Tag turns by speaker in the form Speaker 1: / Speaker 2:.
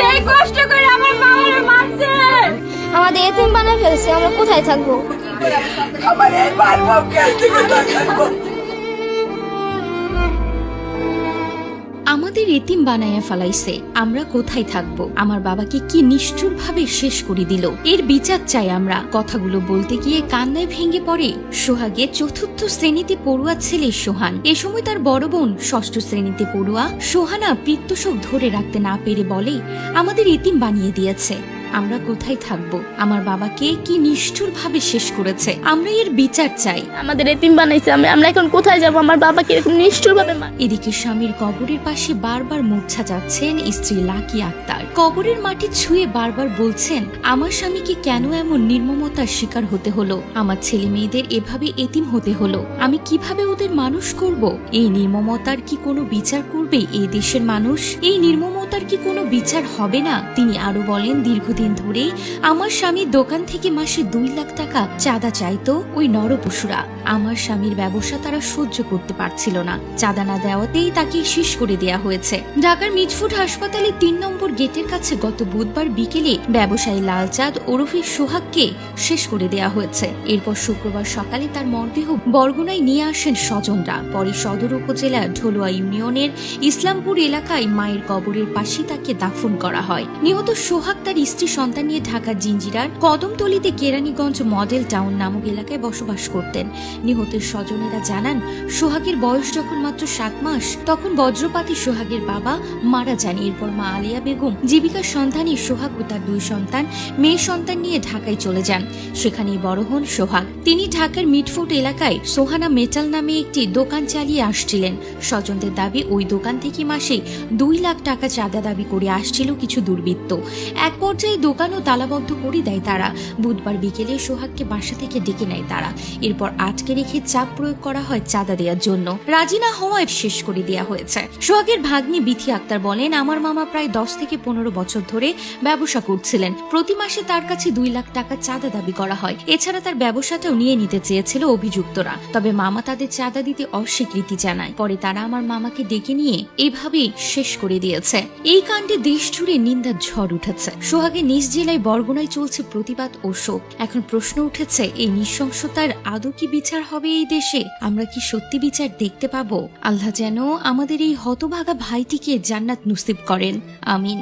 Speaker 1: সেই কষ্ট করে আমার মামারে মারছে।
Speaker 2: আমাদের এতিম বানায় ফেলছে আমরা কোথায় থাকব?
Speaker 3: আমার এই পারব থেকে
Speaker 4: আমাদের এতিম বানাইয়া ফালাইছে, আমরা কোথায় থাকব? আমার বাবাকে কি নিষ্ঠুরভাবে শেষ করে দিল? এর বিচার চাই আমরা। কথাগুলো বলতে গিয়ে কান্নায় ভেঙে পড়ে। সোহাগে চতুর্থ শ্রেণীতে পড়ুয়া ছেলে সোহান। এ সময় তার বড় বোন ষষ্ঠ শ্রেণীতে পড়ুয়া সোহানা পিত্তশোক ধরে রাখতে না পেরে বলে, আমাদের এতিম বানিয়ে দিয়েছে। আমরা কোথায় থাকব? আমার বাবাকে কি নিষ্ঠুর ভাবে শেষ করেছে? আমরা এর বিচার চাই।
Speaker 1: আমাদের এতিম বানাইছে আমরা আমরা এখন কোথায় যাব? আমার বাবাকে এরকম নিষ্ঠুর ভাবে মার
Speaker 4: এদিকে স্বামীর কবরের পাশে বারবার মূর্ছা যাচ্ছেন স্ত্রী লাকি আক্তার। কবরের মাটি ছুঁয়ে বারবার বলছেন আমার স্বামীকে কেন এমন নির্মমতার শিকার হতে হলো? আমার ছেলে মেয়েদের এভাবে এতিম হতে হলো। আমি কীভাবে ওদের মানুষ করব? এই নির্মমতার কি কোনো বিচার করবে এই দেশের মানুষ? এই নির্মমতার কি কোনো বিচার হবে না? তিনি আরও বলেন দীর্ঘদিন ধরে আমার স্বামীর দোকান থেকে মাসে দুই লাখ টাকা চাঁদা চাইতো ওই নরপশুরা। আমার স্বামীর ব্যবসা তারা সহ্য করতে পারছিল না। চাঁদা না দেওয়াতেই তাকে শেষ করে দেয়া হয়েছে। ঢাকার মিটফুট হাসপাতালে তিন নম্বর গেটের কাছে গত বুধবার বিকেলে ব্যবসায়ী লালচাঁদ ওরফে সোহাগকে শেষ করে দেয়া হয়েছে। এরপর শুক্রবার সকালে তার মরদেহ বরগুনায় নিয়ে আসেন স্বজনরা। পরে সদর উপজেলা ঢোলোয়া ইউনিয়নের ইসলামপুর এলাকায় মায়ের কবরের পাশে তাকে দাফন করা হয়। নিহত সোহাগ তার স্ত্রী সন্তান নিয়ে ঢাকার জিঞ্জিরার কদমতলিতে কেরানীগঞ্জ মডেল টাউন নামক এলাকায় বসবাস করতেন। নিহতের স্বজনেরা জানান, সোহাগের বয়স যখন মাত্র সাত মাস, তখন বজ্রপাতে সোহাগের বাবা মারা যান। এরপর মা আলিয়া বেগম জীবিকার সন্ধানে সোহাগ ও তার দুই সন্তান, মেয়ে সন্তান নিয়ে ঢাকায় চলে যান। সেখানেই বড় হন সোহাগ। তিনি ঢাকার মিটফুট এলাকায় সোহানা মেটাল নামে একটি দোকান চালিয়ে আসছিলেন। স্বজনদের দাবি, ওই দোকান থেকে মাসে দুই লাখ টাকা চাঁদা দাবি করে আসছিল কিছু দুর্বৃত্ত। এক পর্যায়ে দোকানও তালাবদ্ধ করে দেয় তারা। বুধবার বিকেলে সোহাগকে বাসা থেকে ডেকে নেয় তারা। এরপর আটকে রেখে চাপ প্রয়োগ করা হয় চাঁদা দেওয়ার জন্য। রাজি না হওয়ায় শেষ করে দেওয়া হয়েছে। সোহাগের ভাগ্নি বিথি আক্তার বলেন, আমার মামা প্রায় দশ থেকে পনেরো বছর ধরে ব্যবসা করছিলেন। প্রতি মাসে তার কাছে দুই লাখ টাকা চাঁদা দাবি করা হয়। এছাড়া তার ব্যবসাটাও নিয়ে নিতে চেয়েছিল অভিযুক্তরা। তবে মামা তাদের চাঁদা দিতে অস্বীকৃতি জানায়। পরে তারা আমার মামাকে ডেকে নিয়ে এভাবেই শেষ করে দিয়েছে। এই কাণ্ডে দেশ জুড়ে নিন্দার ঝড় উঠেছে। সোহাগের নিজ জেলায় বরগুনায় চলছে প্রতিবাদ ও শোক। এখন প্রশ্ন উঠেছে, এই নৃশংসতার আদৌ কি বিচার হবে এই দেশে? আমরা কি সত্যি বিচার দেখতে পাবো? আল্লাহ যেন আমাদের এই হতভাগা ভাইটিকে জান্নাত নসিব করেন। আমিন।